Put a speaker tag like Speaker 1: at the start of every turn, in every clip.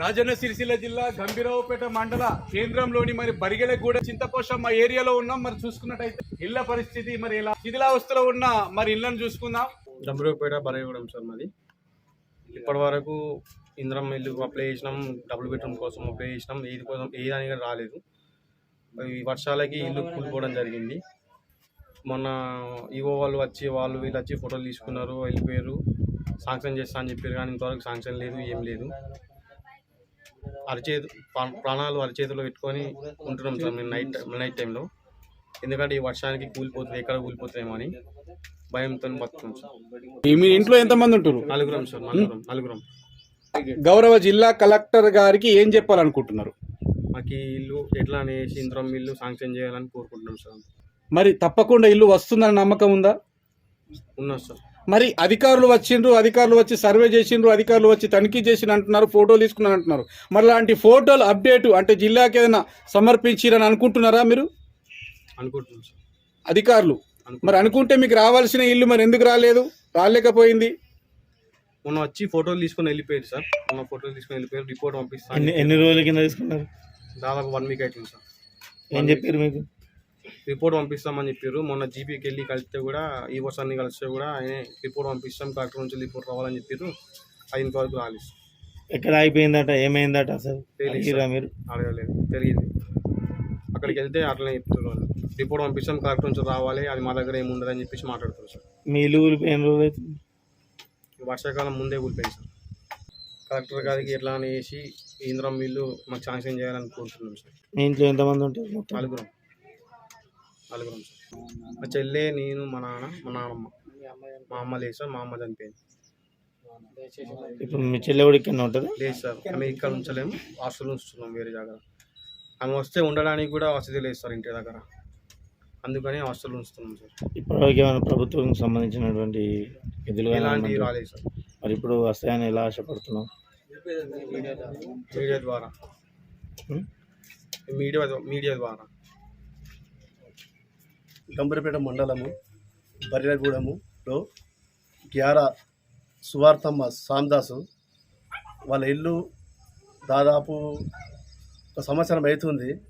Speaker 1: రాజన్న సిరిసిల్ల జిల్లా గంభీరావుపేట మండల కేంద్రంలోని మరి బరిగెలగూడ మా ఏరియాలో ఉన్నాం. మరి చూసుకున్నట్టయితే ఇళ్ళ పరిస్థితి మరి ఇలా శిథిలావస్థలో ఉన్న మరి ఇళ్ళను చూసుకుందాం.
Speaker 2: గంభీరావుపేట బరిగూడెం సార్ మాది. ఇప్పటి వరకు ఇంద్రం ఇల్లు అప్లై చేసినాం డబుల్ బెడ్రూమ్ కోసం అప్లై చేసినాం. ఏది కోసం ఏ దాని కూడా రాలేదు. ఈ వర్షాలకి ఇల్లు కూలిపోవడం జరిగింది. మొన్న ఈవో వాళ్ళు వచ్చి వాళ్ళు వీళ్ళు వచ్చి ఫోటోలు తీసుకున్నారు వెళ్ళిపోయారు. శాంక్షన్ చేస్తా అని చెప్పారు కానీ ఇంతవరకు శాంక్షన్ లేదు ఏం లేదు. అరచేతు ప్రా- ప్రాణాలు అరచేతిలో పెట్టుకొని ఉంటున్నాం సార్ మేము నైట్ నైట్ టైంలో. ఎందుకంటే ఈ వర్షానికి కూలిపోతుంది ఎక్కడ కూలిపోతుందేమో అని భయంతో బతున్నాం సార్.
Speaker 1: మీ ఇంట్లో ఎంతమంది ఉంటారు?
Speaker 2: నలుగురం సార్ నలుగురం నలుగురం.
Speaker 1: గౌరవ జిల్లా కలెక్టర్ గారికి ఏం చెప్పాలనుకుంటున్నారు?
Speaker 2: మాకు ఇల్లు ఎట్లా అనేసి ఇంద్రం ఇల్లు శాంక్షన్ చేయాలని కోరుకుంటున్నాం సార్.
Speaker 1: మరి తప్పకుండా ఇల్లు వస్తుందని నమ్మకం ఉందా?
Speaker 2: ఉన్నాం సార్.
Speaker 1: మరి అధికారులు వచ్చిండ్రు అధికారులు వచ్చి సర్వే చేసిండ్రు అధికారులు వచ్చి తనిఖీ చేసిన అంటున్నారు ఫోటోలు తీసుకున్నారు అంటున్నారు. మరి అలాంటి ఫోటోలు అప్డేట్ అంటే జిల్లాకి ఏదైనా సమర్పించిరని అనుకుంటున్నారా మీరు?
Speaker 2: అనుకుంటున్నాం సార్.
Speaker 1: అధికారులు. మరి అనుకుంటే మీకు రావాల్సిన ఇల్లు మరి ఎందుకు రాలేదు? రాలేకపోయింది?
Speaker 2: మొన్న వచ్చి ఫోటోలు తీసుకొని వెళ్ళిపోయారు సార్. మొన్న ఫోటోలు తీసుకొని వెళ్ళిపోయారు రిపోర్ట్ పంపిస్తాను.
Speaker 3: ఎన్ని రోజుల కింద తీసుకున్నారు?
Speaker 2: దాదాపు వన్ వీక్ అవుతుంది సార్.
Speaker 3: ఏం చెప్పారు మీకు?
Speaker 2: రిపోర్ట్ పంపిస్తామని చెప్పారు మొన్న జీపీకి వెళ్ళి కలిస్తే కూడా ఈ వర్షాన్ని కలిస్తే కూడా ఆయన రిపోర్ట్ పంపిస్తాం కలెక్టర్ నుంచి రిపోర్ట్ రావాలని చెప్పారు అది ఇంతవరకు రాలేదు.
Speaker 3: ఎక్కడ అయిపోయిందట ఏమైందట అసలు?
Speaker 2: తెలియదు
Speaker 3: అడిగిరా
Speaker 2: సార్.
Speaker 3: మీరు?
Speaker 2: అడగలేదు. తెలియదు అక్కడికి వెళ్తే అట్లనే చెప్తారు వాళ్ళు. రిపోర్ట్ పంపిస్తాం కలెక్టర్ నుంచి రావాలి అది మా దగ్గర ఏమి ఉండదు అని చెప్పేసి మాట్లాడుతారు సార్.
Speaker 3: మీ ఇల్లు కూలిపోయిన రోజు అవుతుంది
Speaker 2: వర్షాకాలం ముందే కూలిపోయింది సార్. కలెక్టర్ గారికి ఎట్లా అనేసి ఇంద్రం వీళ్ళు మాకు శాంక్షన్ చేయాలని కోరుతున్నాం సార్.
Speaker 3: మీ ఇంట్లో ఎంతమంది ఉంటారు
Speaker 2: నలుగురం. నలుగురం సార్. మా చెల్లె నేను మా నాన్న మా నాన్నమ్మ మా అమ్మ లేదు సార్ మా అమ్మ చనిపోయింది.
Speaker 3: ఇప్పుడు మీ చెల్లె కూడా ఇక్కడ ఉంటుంది?
Speaker 2: లేదు సార్ ఆమె ఇక్కడ ఉంచలేము హాస్టల్ ఉంచుతున్నాం వేరే జాగ్ర ఆమె వస్తే ఉండడానికి కూడా వసతి లేదు సార్ ఇంటి దగ్గర. అందుకని హాస్టల్ ఉంచుతున్నాం సార్.
Speaker 3: ఇప్పటివరకు ఏమైనా ప్రభుత్వం సంబంధించినటువంటి కానీ
Speaker 2: ఎలాంటివి రాలేదు సార్.
Speaker 3: మరి ఇప్పుడు వస్తాయని ఎలా ఆశపడుతున్నాం
Speaker 2: మీడియా ద్వారా? మీడియా మీడియా ద్వారా.
Speaker 4: గంభీరపేట మండలము బర్రెగూడెములో గ్యారా సువార్తమ్మ సాందాసు వాళ్ళ ఇల్లు దాదాపు ఒక సంవత్సరం అవుతుంది.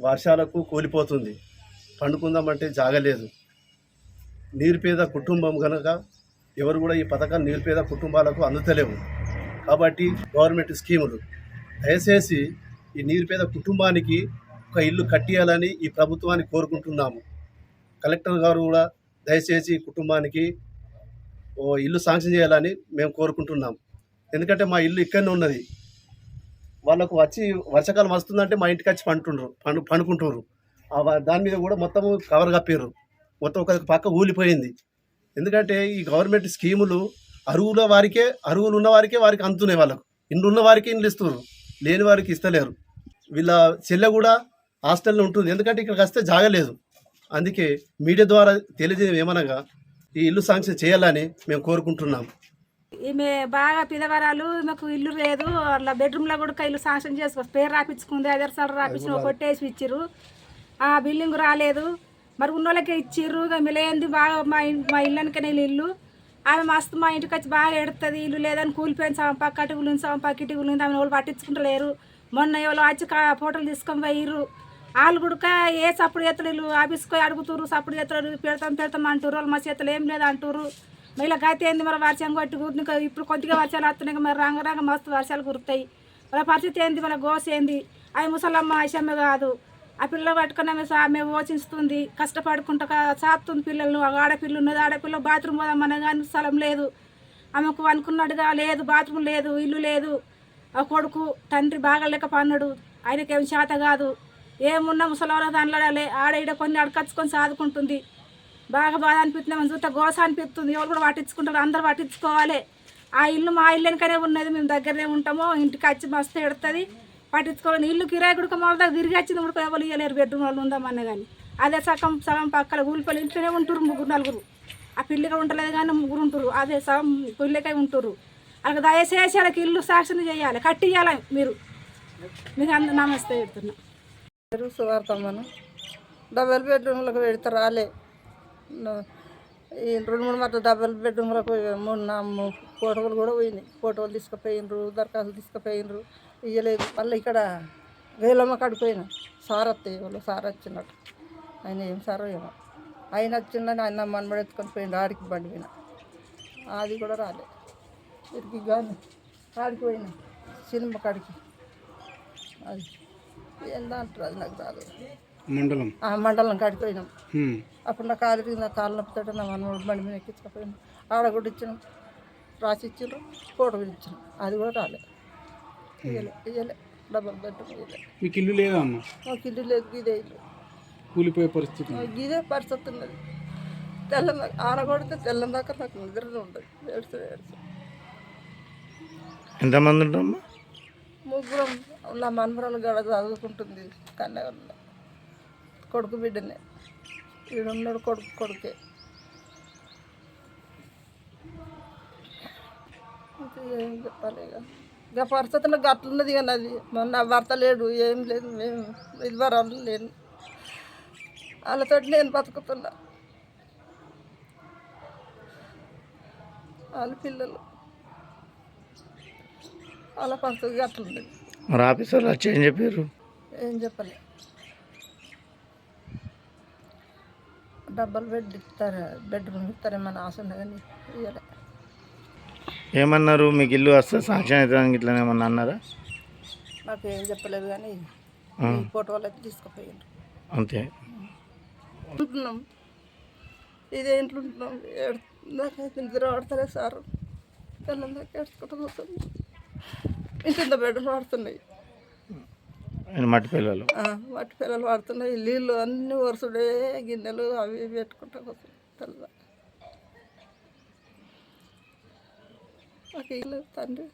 Speaker 4: వర్షాలకు కూలిపోతుంది. పండుకుందామంటే జాగలేదు. నిరుపేద కుటుంబం కనుక ఎవరు కూడా ఈ పథకం నిరుపేద కుటుంబాలకు అందుతలేవు. కాబట్టి గవర్నమెంట్ స్కీములు. దయచేసి ఈ నిరుపేద కుటుంబానికి ఒక ఇల్లు కట్టియాలని ఈ ప్రభుత్వాన్ని కోరుకుంటున్నాము. కలెక్టర్ గారు కూడా దయచేసి కుటుంబానికి ఓ ఇల్లు శాంక్షన్ చేయాలని మేము కోరుకుంటున్నాం. ఎందుకంటే మా ఇల్లు ఇక్కడనే ఉన్నది. వాళ్ళకు వచ్చి వర్షాకాలం వస్తుందంటే మా ఇంటికి వచ్చి పండుకుంటారు పండు పండుకుంటుర్రు దాని మీద కూడా మొత్తం కవర్ కప్పారు మొత్తం ఒక పక్క ఊలిపోయింది. ఎందుకంటే ఈ గవర్నమెంట్ స్కీములు అరువుల వారికే అరువులు ఉన్న వారికే వారికి అందుతున్నాయి వాళ్ళకు. ఇండ్లు ఉన్న వారికి ఇండ్లు ఇస్తున్నారు లేని వారికి ఇస్తలేరు. వీళ్ళ చెల్లె కూడా హాస్టల్లో ఉంటుంది. ఎందుకంటే ఇక్కడికి వస్తే జాగలేదు. అందుకే మీడియా ద్వారా తెలియజేయడం ఏమనగా ఈ ఇల్లు శాంక్షన్ చేయాలని మేము కోరుకుంటున్నాం.
Speaker 5: ఈమె బాగా పిదవరాలు మాకు ఇల్లు లేదు అలా బెడ్రూమ్లో కూడా ఇల్లు శాంక్షన్ చేసుకో పేరు రాపించుకుంది అదే సార్ రాపించిన కొట్టేసి ఇచ్చిర్రు. ఆ బిల్డింగ్ రాలేదు. మరి ఉన్నోళ్ళకే ఇచ్చిర్రు ఇక మిలయింది బాగా మా మా ఇళ్ళనికనే ఇల్లు. ఆమె మస్తు మా ఇంటికి వచ్చి బాగా ఎడుతుంది ఇల్లు లేదని కూలిపోయింది సాం పక్కటి ఉంది సాం పక్కటి గురించి ఆమె వాళ్ళు పట్టించుకుంటలేరు. మొన్న ఎవరో వచ్చి ఫోటోలు తీసుకొని పోయిర్రు. వాళ్ళు కూడా ఏ సప్పుడు చేతులు ఆఫీస్కి అడుగుతురు అడుగుతుర్రు సప్పుడు చేతులు పెడతాం పెడతాం అంటారు వాళ్ళు మా చేతులు ఏం లేదు అంటారు మళ్ళీ గతి ఏంది మరి వర్షం కొట్టి కూర్చుని ఇంకా ఇప్పుడు కొద్దిగా వర్షాలు వస్తున్నాయి మరి రంగ రంగ మస్తు వర్షాలు కురుతాయి. వాళ్ళ పరిస్థితి ఏంది వాళ్ళ గోస ఏంది? అవి ముసలమ్మ ఐషమ్మ కాదు. ఆ పిల్లలు పట్టుకుని ఆమె సా- పోషిస్తుంది కష్టపడుకుంటా సాత్తుంది పిల్లలు ఆ ఆడపిల్ల ఉన్నది ఆడపిల్ల బాత్రూమ్ పోదామనే కానీ స్థలం లేదు. ఆమెకు అనుకున్నట్టుగా లేదు బాత్రూమ్ లేదు ఇల్లు లేదు. ఆ కొడుకు తండ్రి బాగలేక పన్నాడు ఆయనకేం చేత కాదు. ఏమున్నా ముసలవర దాంట్లో ఆడ ఈడ కొన్ని అడకచ్చుకొని సాదుకుంటుంది. బాగా బాధ అనిపిస్తుంది మనం చూస్తే గోస అనిపిస్తుంది. ఎవరు కూడా పట్టించుకుంటారు అందరు పట్టించుకోవాలి. ఆ ఇల్లు మా ఇల్లు వెనకనే ఉన్నది మేము దగ్గరనే ఉంటాము ఇంటికి వచ్చి మస్తు ఎడుతుంది పట్టించుకోవాలి ఇల్లు కిరాయి కూడా మా దగ్గర తిరిగి వచ్చింది కూడా ఎవరు ఇవ్వలేరు బెడ్రూమ్ వాళ్ళు ఉందామన్న కానీ అదే సగం సగం పక్కన ఊలిపల్లి ఇంట్లోనే ఉంటారు ముగ్గురు నలుగురు. ఆ పిల్లిగా ఉండలేదు కానీ ముగ్గురు ఉంటారు అదే సగం పిల్లికై ఉంటారు అక్కడ దయచేసి వాళ్ళకి ఇల్లు సాక్షిని చేయాలి కట్టియాలి మీరు. మీకు అందరూ నమస్తే పెడుతున్నా
Speaker 6: పేరు సువార్తమ్మను డబల్ బెడ్రూమ్లకు పెడితే రాలే. ఈ రెండు మూడు మాటలు డబల్ బెడ్రూమ్లకు మూడు నా ఫోటోలు కూడా పోయినాయి ఫోటోలు తీసుకుపోయినరు దరఖాస్తులు తీసుకుపోయినరు ఇయ్యలేదు. మళ్ళీ ఇక్కడ వేలమ్మ కాడికి సార్ వస్తే వాళ్ళు సార్ వచ్చినట్టు. ఆయన ఏం సారో ఏమో. ఆయన వచ్చిందని ఆయన మనబడి ఎత్తుకొని పోయిండు. ఆడికి బండి పోయిన అది కూడా రాలే. ఇరికి కానీ ఆడికి పోయినా. సినిమా కాడికి. అది. ఏందా అంటారు అది నాకు రాదు
Speaker 1: మండలం?
Speaker 6: ఆ మండలం కాడికి పోయినాం. అప్పుడు నా కాలు నా కాలు నొప్పితో నా మనోడు బండి మీద ఎక్కించుకపోయినాం. ఆడ కూడా ఇచ్చినాం. రాసి ఇచ్చిండ్రు ఫోటో కూడా ఇచ్చినాం. అది కూడా రాలే. ఇయ్యలే ఇయ్యలే. డబల్ బెడ్రూమ్ ఇయ్యలే.
Speaker 1: మీకు ఇల్లు లేదా అమ్మ
Speaker 6: మాకు ఇల్లు లేదు ఇదే ఇల్లు.
Speaker 1: కూలిపోయే పరిస్థితి
Speaker 6: ఇదే పరిస్థితి ఉన్నది. తెల్లం ఆడ కొడితే తెల్లం దాకా నాకు నిద్ర ఉండదు. ఏడుస్తూ ఏడుస్తూ
Speaker 3: ఎంతమంది ఉంటారమ్మా?
Speaker 6: ముగ్గురం. నా మనమరాలు గడ చదువుకుంటుంది కన్నగల్లో కొడుకు బిడ్డనే. ఈడున్నాడు కొడుకు కొడుకే. ఏం చెప్పాలి ఇక? ఇక నాకు అట్లున్నది కానీ అది మొన్న భర్త లేడు ఏం లేదు మేము ఇది వరాలు లేను వాళ్ళతో నేను బతుకుతున్నా. వాళ్ళ పిల్లలు. వాళ్ళ పరిస్థితి గట్లుంది
Speaker 3: మరి ఆఫీసర్లు వచ్చి ఏం చెప్పారు?
Speaker 6: ఏం చెప్పలే. డబ్బులు బెడ్ ఇస్తారు? బెడ్రూమ్ ఇస్తారేమని ఆశ ఉంది కానీ ఇవ్వలే
Speaker 3: ఏమన్నారు? మీకు ఇల్లు వస్తే సాంక్షన్ అవుతుంది ఇట్లా ఏమన్నా అన్నారా?
Speaker 6: నాకు ఏం చెప్పలేదు కానీ. ఈ ఫోటోలు అయితే తీసుకుపోయిండ్రు
Speaker 3: అంతే.
Speaker 6: ఉంటున్నాం. ఇదే ఇంట్లో ఉంటున్నాం. ఏడు నాకైతే నిద్ర పడతలే సార్. పిల్లల దాకా ఏడ్చుకుంటూ పోతుంది ఇంత పడుతున్నాయి
Speaker 3: ఆయన మట్టి పిల్లలు.
Speaker 6: వాటి పిల్లలు పడుతున్నాయి నీళ్ళు అన్ని వరుసడే గిన్నెలు అవి ఇవి పెట్టుకుంటా తెల్ల నాకు ఇల్లు తండ్రి.